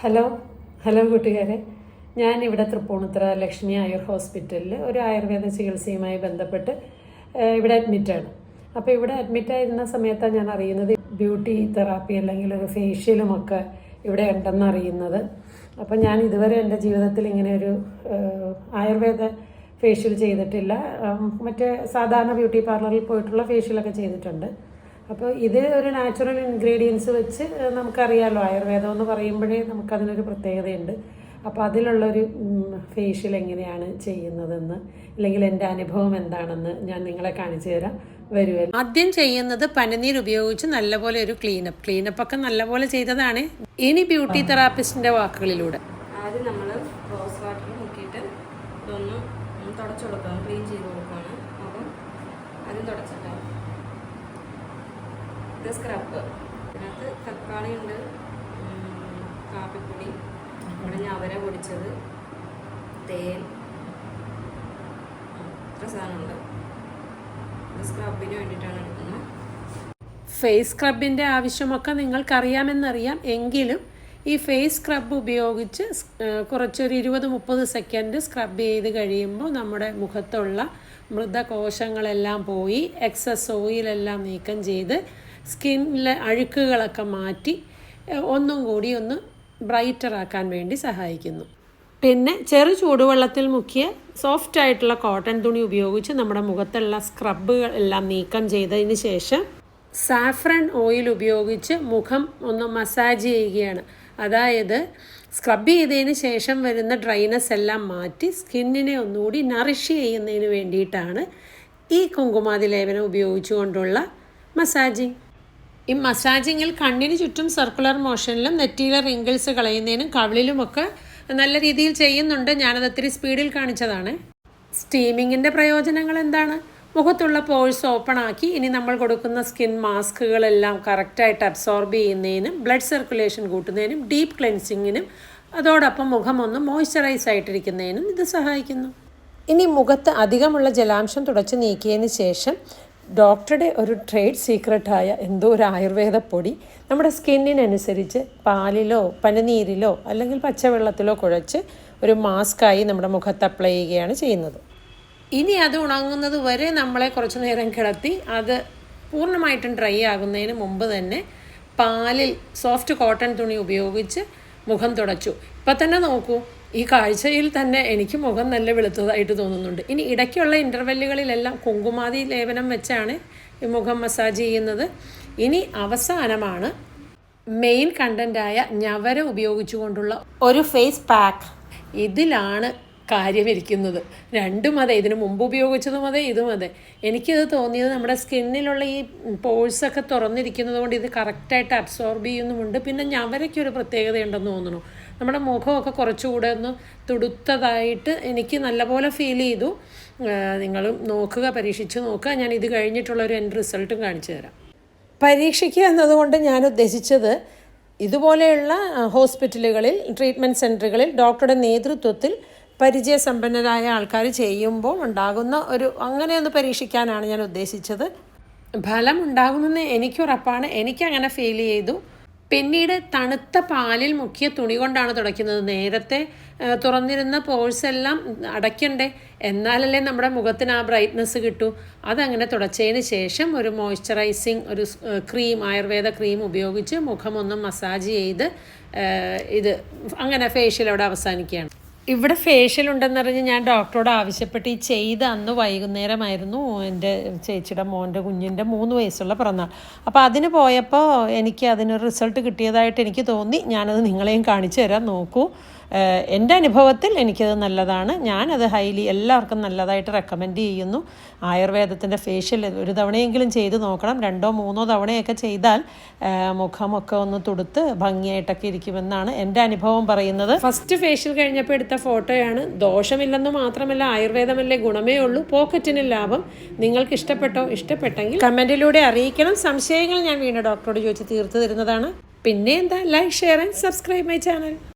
Hello hello കൂട്ടുകാരെ. ഇവിടെ തൃപ്പൂണിത്തുറ ലക്ഷ്മി ആയുർ ഹോസ്പിറ്റലിൽ ഒരു ആയുർവേദ ചികിത്സയുമായി ബന്ധപ്പെട്ട് ഇവിടെ അഡ്മിറ്റാണ് അപ്പോൾ ഇവിടെ അഡ്മിറ്റായിരുന്ന സമയത്താണ് ഞാൻ അറിയുന്നത് ബ്യൂട്ടി തെറാപ്പി അല്ലെങ്കിൽ ഒരു ഫേഷ്യലും ഒക്കെ ഇവിടെ ഉണ്ടെന്ന് അറിയുന്നത്. അപ്പോൾ ഞാൻ ഇതുവരെ എന്റെ ജീവിതത്തിൽ ഇങ്ങനെ ഒരു ആയുർവേദ ഫേഷ്യൽ ചെയ്തിട്ടില്ല. മറ്റേ സാധാരണ ബ്യൂട്ടി പാർലറിൽ പോയിട്ടുള്ള ഫേഷ്യലൊക്കെ ചെയ്തിട്ടുണ്ട്. അപ്പോൾ ഇത് ഒരു നാച്ചുറൽ ഇൻഗ്രീഡിയൻസ് വെച്ച് നമുക്കറിയാമല്ലോ ആയുർവേദം എന്ന് പറയുമ്പോഴേ നമുക്കതിനൊരു പ്രത്യേകതയുണ്ട്. അപ്പോൾ അതിലുള്ളൊരു ഫേഷ്യൽ എങ്ങനെയാണ് ചെയ്യുന്നതെന്ന് അല്ലെങ്കിൽ എന്റെ അനുഭവം എന്താണെന്ന് ഞാൻ നിങ്ങളെ കാണിച്ചു തരാം. വരുമല്ലോ ആദ്യം ചെയ്യുന്നത് പനനീർ ഉപയോഗിച്ച് നല്ലപോലെ ഒരു ക്ലീനപ്പ് ക്ലീനപ്പ് ഒക്കെ നല്ലപോലെ ചെയ്തതാണ്. ഇനി ബ്യൂട്ടി തെറാപ്പിസ്റ്റിന്റെ വാക്കുകളിലൂടെ. ആദ്യം നമ്മൾ റോസ് വാട്ടർ മുക്കിയിട്ട് ഇതൊന്ന് തുടച്ചു കൊടുക്കാം ക്ലീൻ ചെയ്ത് കൊടുക്കുകയാണ്. അപ്പം ആദ്യം തുടച്ചിട്ടോ ഇത് സ്ക്രബ് ഇതിനകത്ത് തക്കാളി ഉണ്ട് കാപ്പിപ്പൊടി കാപ്പിപ്പൊടി ഞാൻ ഞവര പൊടിച്ചത്. തേൻ. ഇത്ര സാധനമുണ്ട്. സ്ക്രബിന് വേണ്ടിയിട്ടാണ് എടുക്കുന്നത്. ഫേസ് സ്ക്രബിന്റെ ആവശ്യമൊക്കെ നിങ്ങൾക്കറിയാമെന്നറിയാം. എങ്കിലും ഈ ഫേസ് സ്ക്രബ് ഉപയോഗിച്ച് കുറച്ചൊരു ഇരുപത് മുപ്പത് സെക്കൻഡ് സ്ക്രബ് ചെയ്ത് കഴിയുമ്പോൾ നമ്മുടെ മുഖത്തുള്ള മൃതകോശങ്ങളെല്ലാം പോയി എക്സസ് ഓയിലെല്ലാം നീക്കം ചെയ്ത് സ്കിന്നിലെ അഴുക്കുകളൊക്കെ മാറ്റി ഒന്നും കൂടി ഒന്ന് ബ്രൈറ്റർ ആക്കാൻ വേണ്ടി സഹായിക്കുന്നു. പിന്നെ ചെറു ചൂടുവെള്ളത്തിൽ മുക്കിയ സോഫ്റ്റ് ആയിട്ടുള്ള കോട്ടൺ തുണി ഉപയോഗിച്ച് നമ്മുടെ മുഖത്തുള്ള സ്ക്രബുകൾ എല്ലാം നീക്കം ചെയ്തതിന് ശേഷം സാഫ്രൺ ഓയിൽ ഉപയോഗിച്ച് മുഖം ഒന്ന് മസാജ് ചെയ്യുകയാണ്. അതായത് സ്ക്രബ് ചെയ്തതിന് ശേഷം വരുന്ന ഡ്രൈനസ് എല്ലാം മാറ്റി സ്കിന്നിനെ ഒന്നുകൂടി നറിഷ് ചെയ്യുന്നതിന് വേണ്ടിയിട്ടാണ് ഈ കുങ്കുമാതി ലേപനം ഉപയോഗിച്ചുകൊണ്ടുള്ള മസാജിങ്. ഈ മസാജിങ്ങിൽ കണ്ണിന് ചുറ്റും സർക്കുലർ മോഷനിലും നെറ്റിയിലെ റിങ്കിൾസ് കളയുന്നതിനും കവിളിലുമൊക്കെ നല്ല രീതിയിൽ ചെയ്യുന്നുണ്ട്. ഞാനത് ഒത്തിരി സ്പീഡിൽ കാണിച്ചതാണ്. സ്റ്റീമിങ്ങിന്റെ പ്രയോജനങ്ങൾ എന്താണ്? മുഖത്തുള്ള പോഴ്സ് ഓപ്പൺ ആക്കി ഇനി നമ്മൾ കൊടുക്കുന്ന സ്കിൻ മാസ്കുകളെല്ലാം കറക്റ്റായിട്ട് അബ്സോർബ് ചെയ്യുന്നതിനും ബ്ലഡ് സർക്കുലേഷൻ കൂട്ടുന്നതിനും ഡീപ്പ് ക്ലെൻസിങ്ങിനും അതോടൊപ്പം മുഖം ഒന്ന് മോയ്സ്ചറൈസ് ആയിട്ടിരിക്കുന്നതിനും ഇത് സഹായിക്കുന്നു. ഇനി മുഖത്ത് അധികമുള്ള ജലാംശം തുടച്ച് നീക്കിയതിന് ശേഷം ഡോക്ടറുടെ ഒരു ട്രേഡ് സീക്രട്ടായ എന്തോ ഒരു ആയുർവേദ പൊടി നമ്മുടെ സ്കിന്നിനനുസരിച്ച് പാലിലോ പനിനീരിലോ അല്ലെങ്കിൽ പച്ചവെള്ളത്തിലോ കുഴച്ച് ഒരു മാസ്കായി നമ്മുടെ മുഖത്ത് അപ്ലൈ ചെയ്യുകയാണ് ചെയ്യുന്നത്. ഇനി അത് ഉണങ്ങുന്നത് വരെ നമ്മളെ കുറച്ച് നേരം കിടത്തി അത് പൂർണമായിട്ടും ഡ്രൈ ആകുന്നതിന് മുമ്പ് തന്നെ പാലിൽ സോഫ്റ്റ് കോട്ടൺ തുണി ഉപയോഗിച്ച് മുഖം തുടച്ചു. ഇപ്പം തന്നെ നോക്കൂ ഈ കാഴ്ചയിൽ തന്നെ എനിക്ക് മുഖം നല്ല വെളുത്തതായിട്ട് തോന്നുന്നുണ്ട്. ഇനി ഇടയ്ക്കുള്ള ഇന്റർവെല്ലുകളിലെല്ലാം കുങ്കുമാതി ലേപനം വെച്ചാണ് ഈ മുഖം മസാജ് ചെയ്യുന്നത്. ഇനി അവസാനമാണ് മെയിൻ കണ്ടന്റായ ഞവര ഉപയോഗിച്ചുകൊണ്ടുള്ള ഒരു ഫേസ് പാക്ക് ഇതിലാണ് കാര്യമിരിക്കുന്നത് രണ്ടും അതെ ഇതിന് മുമ്പ് ഉപയോഗിച്ചതും അതെ ഇതും അതെ. എനിക്കിത് തോന്നിയത് നമ്മുടെ സ്കിന്നിലുള്ള ഈ പോഴ്സൊക്കെ തുറന്നിരിക്കുന്നത് കൊണ്ട് ഇത് കറക്റ്റായിട്ട് അബ്സോർബ് ചെയ്യുന്നുമുണ്ട്. പിന്നെ ഞവരയ്ക്ക് ഒരു പ്രത്യേകതയുണ്ടെന്ന് തോന്നുന്നു. നമ്മുടെ മുഖമൊക്കെ കുറച്ചുകൂടെ ഒന്ന് തുടുത്തതായിട്ട് എനിക്ക് നല്ലപോലെ ഫീൽ ചെയ്തു. നിങ്ങൾ നോക്കുക പരീക്ഷിച്ച് നോക്കുക. ഞാൻ ഇത് കഴിഞ്ഞിട്ടുള്ള ഒരു എന്റെ റിസൾട്ടും കാണിച്ചു തരാം. പരീക്ഷിക്കുക എന്നതുകൊണ്ട് ഞാൻ ഉദ്ദേശിച്ചത് ഇതുപോലെയുള്ള ഹോസ്പിറ്റലുകളിൽ ട്രീറ്റ്മെന്റ് സെന്ററുകളിൽ ഡോക്ടറുടെ നേതൃത്വത്തിൽ പരിചയസമ്പന്നരായ ആൾക്കാർ ചെയ്യുമ്പോൾ ഉണ്ടാകുന്ന ഒരു അങ്ങനെ ഒന്ന് പരീക്ഷിക്കാനാണ് ഞാൻ ഉദ്ദേശിച്ചത്. ഫലം ഉണ്ടാകുമെന്ന് എനിക്കുറപ്പാണ്. എനിക്കങ്ങനെ ഫീൽ ചെയ്തു. പിന്നീട് തണുത്ത പാലിൽ മുക്കിയ തുണി കൊണ്ടാണ് തുടയ്ക്കുന്നത്. നേരത്തെ തുറന്നിരുന്ന പോഴ്സ് എല്ലാം അടയ്ക്കണ്ടേ? എന്നാലല്ലേ നമ്മുടെ മുഖത്തിന് ആ ബ്രൈറ്റ്നസ് കിട്ടൂ. അതങ്ങനെ തുടച്ചതിന് ശേഷം ഒരു മോയ്സ്ചറൈസിങ് ഒരു ക്രീം ആയുർവേദ ക്രീം ഉപയോഗിച്ച് മുഖമൊന്നും മസാജ് ചെയ്ത് ഇത് അങ്ങനെ ഫേഷ്യൽ അവിടെ അവസാനിക്കുകയാണ്. ഇവിടെ ഫേഷ്യൽ ഉണ്ടെന്നറിഞ്ഞ് ഞാൻ ഡോക്ടറോട് ആവശ്യപ്പെട്ട് ഈ ചെയ്ത അന്ന് വൈകുന്നേരമായിരുന്നു എന്റെ ചേച്ചിയുടെ മോന്റെ കുഞ്ഞിന്റെ മൂന്ന് വയസ്സുള്ള പിറന്നാൾ. അപ്പോൾ അതിന് പോയപ്പോൾ എനിക്ക് അതിനൊരു റിസൾട്ട് കിട്ടിയതായിട്ട് എനിക്ക് തോന്നി. ഞാനത് നിങ്ങളെയും കാണിച്ചു തരാൻ നോക്കൂ. എന്റെ അനുഭവത്തിൽ എനിക്കത് നല്ലതാണ്. ഞാനത് ഹൈലി എല്ലാവർക്കും നല്ലതായിട്ട് റെക്കമെൻഡ് ചെയ്യുന്നു. ആയുർവേദത്തിന്റെ ഫേഷ്യൽ ഒരു തവണയെങ്കിലും ചെയ്ത് നോക്കണം. രണ്ടോ മൂന്നോ തവണയൊക്കെ ചെയ്താൽ മുഖമൊക്കെ ഒന്ന് തുടുത്ത് ഭംഗിയായിട്ടൊക്കെ ഇരിക്കുമെന്നാണ് എന്റെ അനുഭവം പറയുന്നത്. ഫസ്റ്റ് ഫേഷ്യൽ കഴിഞ്ഞപ്പോൾ എടുത്ത ഫോട്ടോയാണ്. ദോഷമില്ലെന്ന് മാത്രമല്ല ആയുർവേദമല്ലേ ഗുണമേ ഉള്ളൂ. പോക്കറ്റിന് ലാഭം. നിങ്ങൾക്ക് ഇഷ്ടപ്പെട്ടോ? ഇഷ്ടപ്പെട്ടെങ്കിൽ കമന്റിലൂടെ അറിയിക്കണം. സംശയങ്ങൾ ഞാൻ വീണ്ടും ഡോക്ടറോട് ചോദിച്ച് തീർത്തു തരുന്നതാണ്. പിന്നെ എന്താ? Like share and subscribe my channel